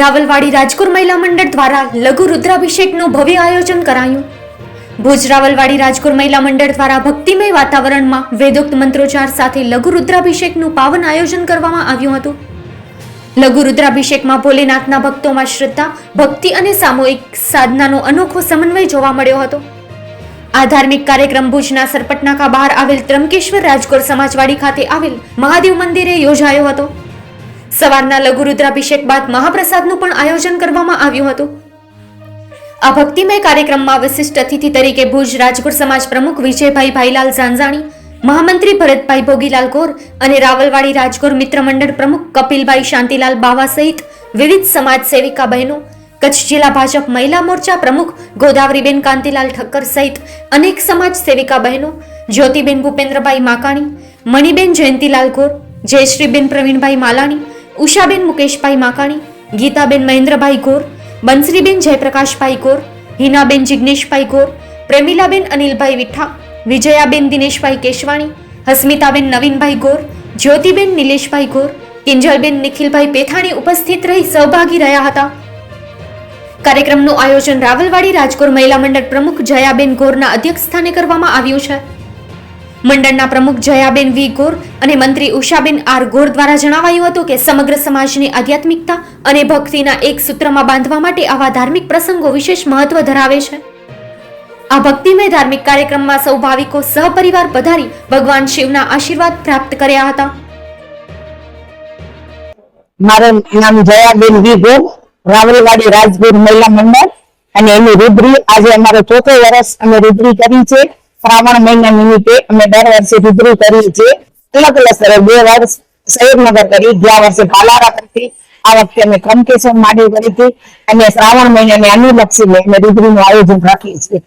રાવલવાડી રાજકોર મહિલા મંડળ દ્વારા લઘુ રુદ્રાભિષેકનું ભવ્ય આયોજન કરાયું. ભુજ રાવલવાડી રાજકોર મહિલા મંડળ દ્વારા ભક્તિમય વાતાવરણમાં વેદોક્ત મંત્રોચ્ચાર સાથે લઘુ રુદ્રાભિષેકનું પાવન આયોજન કરવામાં આવ્યું હતું. લઘુ રુદ્રાભિષેકમાં ભોલેનાથના ભક્તોમાં શ્રદ્ધા, ભક્તિ અને સામૂહિક સાધનાનો અનોખો સમન્વય જોવા મળ્યો હતો. આ ધાર્મિક કાર્યક્રમ ભુજના સરપટનાકા બહાર આવેલ ત્રંકેશ્વર રાજકોર સમાજવાડી ખાતે આવેલ મહાદેવ મંદિરે યોજાયો હતો. સવારના લઘુ રુદ્રાભિષેક બાદ મહાપ્રસાદનું પણ આયોજન કરવામાં આવ્યું હતું. આ ભક્તિમય કાર્યક્રમમાં વિશિષ્ટ અતિથિ તરીકે ભુજ રાજકોટ સમાજ પ્રમુખ વિજયભાઈ ભાઈલાલ ઝાંઝાણી, મહામંત્રી ભરતભાઈ ભોગીલાલ ગોર અને રાવલવાડી રાજગોર મિત્ર મંડળ પ્રમુખ કપિલભાઈ શાંતિલાલ બાવા સહિત વિવિધ સમાજ સેવિકા બહેનો, કચ્છ જિલ્લા ભાજપ મહિલા મોરચા પ્રમુખ ગોદાવરીબેન કાંતિલાલ ઠક્કર સહિત અનેક સમાજ સેવિકા બહેનો, જ્યોતિબેન ભૂપેન્દ્રભાઈ માકાણી, મણિબેન જયંતિલાલ ગોર, જયશ્રીબેન પ્રવીણભાઈ માલાણી ઉષાબેન મુકેશભાઈ માકાણી, ગીતાબેન મહેન્દ્રભાઈ ગોર, બંસરીબેન જયપ્રકાશભાઈ ગોર, હિનાબેન જિગ્નેશભાઈ ગોર, પ્રેમિલાબેન અનિલભાઈ વિઠ્ઠા, વિજયાબેન દિનેશભાઈ કેશવાણી, હસ્મિતાબેન નવીનભાઈ ગોર, જ્યોતિબેન નિલેશભાઈ ગોર, કિંજલબેન નિખિલભાઈ પેથાણી ઉપસ્થિત રહી સહભાગી રહ્યા હતા. કાર્યક્રમનું આયોજન રાવલવાડી રાજકોર મહિલા મંડળ પ્રમુખ જયાબેન ગોરના અધ્યક્ષસ્થાને કરવામાં આવ્યું છે. મંડળના પ્રમુખ જયાબેન વી. ગોર અને મંત્રી ઉષાબેન આર. ગોર દ્વારા જણાવાયું હતું કે સમગ્ર સમાજની આધ્યાત્મિકતા અને ભક્તિના એક સૂત્રમાં બાંધવા માટે આવા ધાર્મિક પ્રસંગો વિશેષ મહત્વ ધરાવે છે. આ ભક્તિમય ધાર્મિક કાર્યક્રમમાં સૌ ભાવિકો સહપરિવાર પધારી ભગવાન શિવના આશીર્વાદ પ્રાપ્ત કર્યા હતા. મારું નામ જયાબેન વિગો રાવલવાડી રાજગીર મહિલા મંડળ અને એની રૂબરી આજે અમારો ચોથો વર્ષ અમે રૂબરી કરી છે. શ્રાવણ મહિના નિમિત્તે અમે દર વર્ષે રૂબરૂ કરીએ છીએ. અલગ અલગ સ્તરે બે વર્ષ સૈયદનગર કરી, ગયા વર્ષે પાલારા કરતી. આ વખતે અમે કમકેશ્વર માંડી કરી હતી. અને શ્રાવણ મહિનાને અનુલક્ષીને અમે રૂબરૂનું આયોજન રાખીએ છીએ.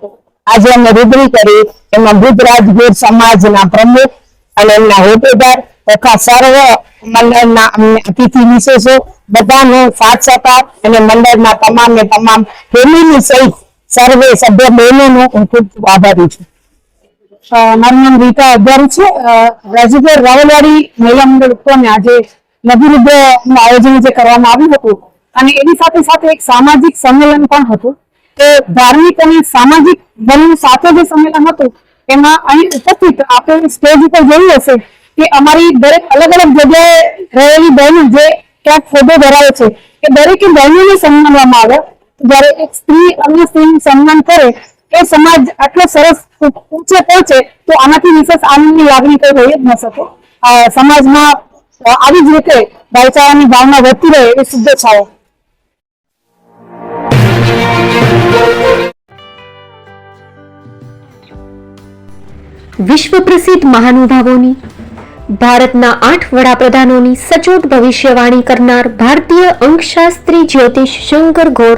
આજે અમે રૂબરૂ કરી એમાં ગુજરાત ગીર સમાજના પ્રમુખ અને એમના હોદ્દેદાર તથા સર્વ મંડળના અમને અતિથિ વિશેષો બધાનો સાથ સહકાર અને મંડળના તમામ ને તમામ ફેમિલી સહિત સર્વે સભ્ય બહેનોનો હું ખૂબ આભારી છું. મારું નામ રીતા અગિયારી છે. રાજુપર રાવલવાડી મહિલા મંડળ ઉપરને આજે લઘુરુદ્ર આયોજન જે કરવામાં આવ્યું હતું અને એની સાથે સાથે એક સામાજિક સંમેલન પણ હતું. તે ધાર્મિક અને સામાજિક બંને સાથે જે સંમેલન હતું, એમાં અહીં ઉપસ્થિત આપણે સ્ટેજ ઉપર જોયું હશે કે અમારી દરેક અલગ અલગ જગ્યાએ રહેલી બહેનો જે ક્યાંક ફોટો ધરાવે છે, એ દરેકે બહેનોને સન્માનવામાં આવે. જ્યારે એક સ્ત્રી અન્ય સ્ત્રીનું સન્માન કરે એ સમાજ આટલો સરસ ઊંચે પહોંચે તો આનાથી વિશેષ આનંદની લાગણી કઈ રહી જ ન શકો. સમાજમાં આવી જ રીતે ભાઈચારાની ભાવના વધતી રહે એ શુભેચ્છાઓ વિશ્વ પ્રસિદ્ધ મહાનુભાવોની, ભારતના આઠ વડાપ્રધાનોની સચોટ ભવિષ્યવાણી કરનાર ભારતીય અંકશાસ્ત્રી જ્યોતિષ શંકર ગોર